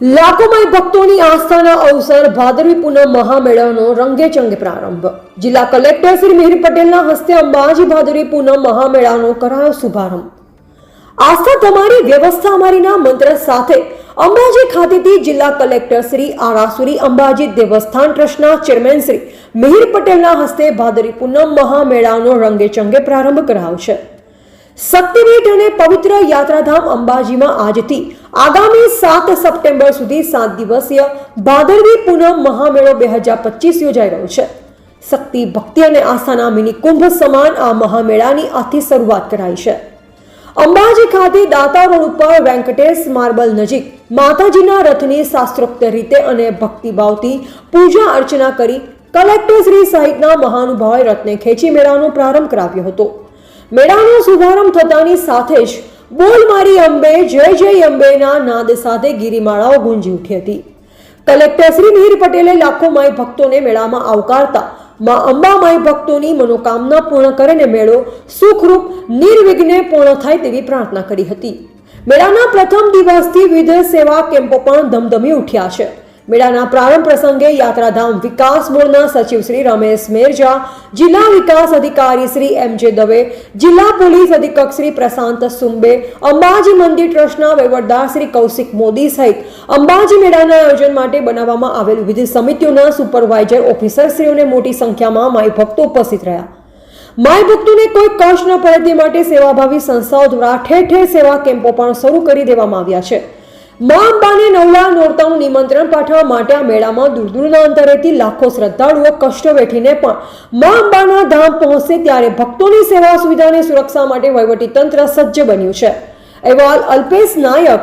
લાખોમાં ભક્તોની આસ્થાના અવસર ભાદરવી પૂનમ મહામેળાનો રંગે ચંગે પ્રારંભ. જિલ્લા કલેક્ટર શ્રી મિહિર પટેલના હસ્તે અંબાજી ભાદરવી પૂનમ મહામેળાનો કરાયો શુભારંભ. આસ્થા તમારી, વ્યવસ્થા અમારીના મંત્ર સાથે અંબાજી ખાતેથી જિલ્લા કલેક્ટર શ્રી આરાસુરી અંબાજી દેવસ્થાન ટ્રસ્ટના ચેરમેન શ્રી મિહિર પટેલના હસ્તે ભાદરવી પૂનમ મહામેળાનો રંગે ચંગે પ્રારંભ કરાયો છે. શક્તિપીઠ અને પવિત્ર યાત્રાધામ અંબાજીમાં આજથી આગામી સાત સપ્ટેમ્બર સુધી સાત દિવસીય ભાદરવી પૂનમ મહામેળો બે હજાર પચીસ યોજાઈ રહ્યો છે. શક્તિ, ભક્તિ અને આસ્થાના મિની કુંભ સમાન આ મહામેળાની આથી શરૂઆત કરાઈ છે. અંબાજી ખાતે દાતા રોડ ઉપર વેંકટેશ માર્બલ નજીક માતાજીના રથની શાસ્ત્રોક્ત રીતે અને ભક્તિભાવથી પૂજા અર્ચના કરી કલેક્ટર શ્રી સહિતના મહાનુભાવે રથને ખેંચી મેળાનો પ્રારંભ કરાવ્યો હતો. મેળાનો શુભારંભ થતાની સાથે જ બોલ મારી અંબે, જય જય અંબેના નાદ સાથે ગિરિમાળાઓ ગુંજી ઉઠી હતી. કલેક્ટર શ્રી મિહિર પટેલે લાખો માય ભક્તોને મેળામાં આવકારતા માં અંબા માય ભક્તોની મનોકામના પૂર્ણ કરીને મેળો સુખરૂપ, નિર્વિઘ્ને પૂર્ણ થાય તેવી પ્રાર્થના કરી હતી. મેળાના પ્રથમ દિવસથી વિવિધ સેવા કેમ્પો પણ ધમધમી ઉઠ્યા છે. મેળાના પ્રારંભ પ્રસંગે યાત્રાધામ વિકાસ બોર્ડના સચિવ શ્રી રમેશ મેરજા, જિલ્લા વિકાસ અધિકારી શ્રી એમ જે દવે, જિલ્લા પોલીસ અધિક્ષક શ્રી પ્રશાંત સુંબે, અંબાજી મંદિર ટ્રસ્ટના વહીવટદાર શ્રી કૌશિક મોદી સહિત અંબાજી મેળાના આયોજન માટે બનાવવામાં આવેલ વિવિધ સમિતિઓના સુપરવાઇઝર ઓફિસરશ્રીઓને મોટી સંખ્યામાં માય ભક્તો ઉપસ્થિત રહ્યા. માય ભક્તોને કોઈ કષ્ટ ન પડે તે માટે સેવાભાવી સંસ્થાઓ દ્વારા ઠેર ઠેર સેવા કેમ્પો પણ શરૂ કરી દેવામાં આવ્યા છે. મા અંબાને નવલા નોરતાનું નિમંત્રણ પાઠવવા માટે આ મેળામાં દૂર દૂરના અંતરેથી લાખો શ્રદ્ધાળુઓ કષ્ટ વેઠીને પણ મા અંબાના ધામ પહોંચશે ત્યારે ભક્તોની સેવા સુવિધા અને સુરક્ષા માટે વહીવટી તંત્ર સજ્જ બન્યું છે. અહેવાલ અલ્પેશ નાયક